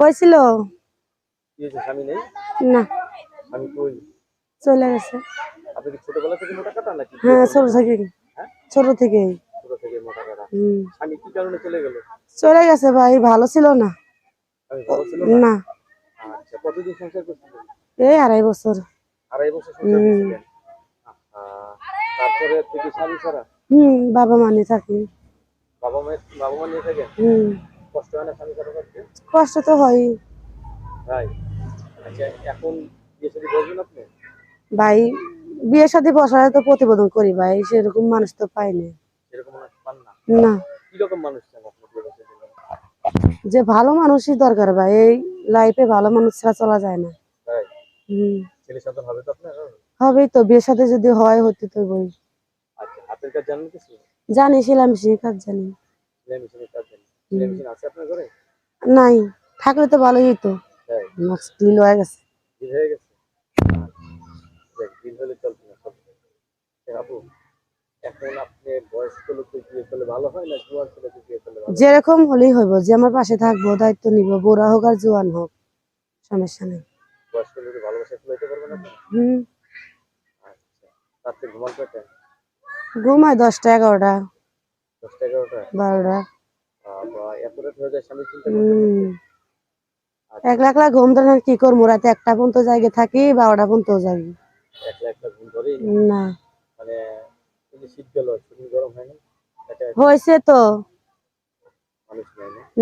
হয়েছিল। না। চলে গেছে। থেকে নাকি? হ্যাঁ ছোট থেকে। হ্যাঁ? ছোট থেকে। মোটা কাটা। হুম। স্বামী কি কারণে চলে গেছে ভাই ভালো ছিল না। আমি ভালো ছিল না? আচ্ছা এই আড়াই বছর। আড়াই বছর সংসার করছিলেন? তারপরে থেকে হুম বাবা মানে থাকি বাবা বাবা মা নিয়ে থাকেন? হুম। কষ্ট হয় না স্বামী কষ্ট তো হয় তাই? আচ্ছা এখন বিয়ে শাদী করবেন আপনি? ভাই বিয়ের সাথে বসার তো প্রতিবেদন করি ভাই সেরকম মানুষ তো পাই না। এরকম মানুষ পান না? না। কীরকম মানুষ চান আপনি বিয়ে শাদী? যে ভালো মানুষই দরকার ভাই এই লাইফে ভালো মানুষ ছাড়া চলা যায় না। তাই? হুম। ছেলে সন্তান হবে তো আপনার? হবেই তো বিয়ের সাথে যদি হয় হতে তো বই আচ্ছা হাতের কাজ জানেন কিছু? জানি কাজ জানি। কাজ নাই থাকলে তো ভালোই হতো তাই? ডিল হয়ে গেছে। হয়ে হয় হয়? যেরকম হলেই হইব যে আমার পাশে থাকব দায়িত্ব নিব বুড়া হোক আর জোয়ান হোক সমস্যা নেই। আচ্ছা ঘুমায় দশটা এগারোটা। দশটা এগারোটা? বারোটা। একলা একলা ঘুম ধরে কি করব? রাতে একটা পর্যন্ত জায়গায় থাকি বারোটা পর্যন্ত ধরেই না। মানে হয় হয়েছে তো।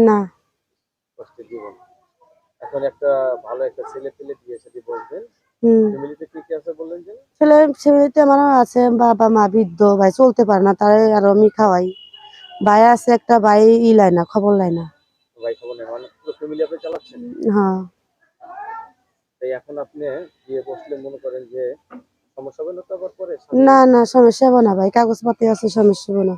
না? জীবন। এখন একটা ভালো একটা ছেলে পেলে বিয়ে সাথে বসবেন হম। ফ্যামিলিতে কি আছে ছেলে বাবা মা বৃদ্ধ ভাই চলতে পারে না তারে আর আমি খাওয়াই। ভাই আছে একটা ভাই ই লাই না খবর লাই না। ভাই খবর নেই মানে পুরো ফ্যামিলি আপনি চালাচ্ছেন? হ্যাঁ। তাই এখন আপনি বিয়ে বসলে মনে করেন যে সমস্যা হবে না তো আবার পরে? না না সমস্যা হবে না ভাই কাগজপাতি আছে সমস্যা হবে না।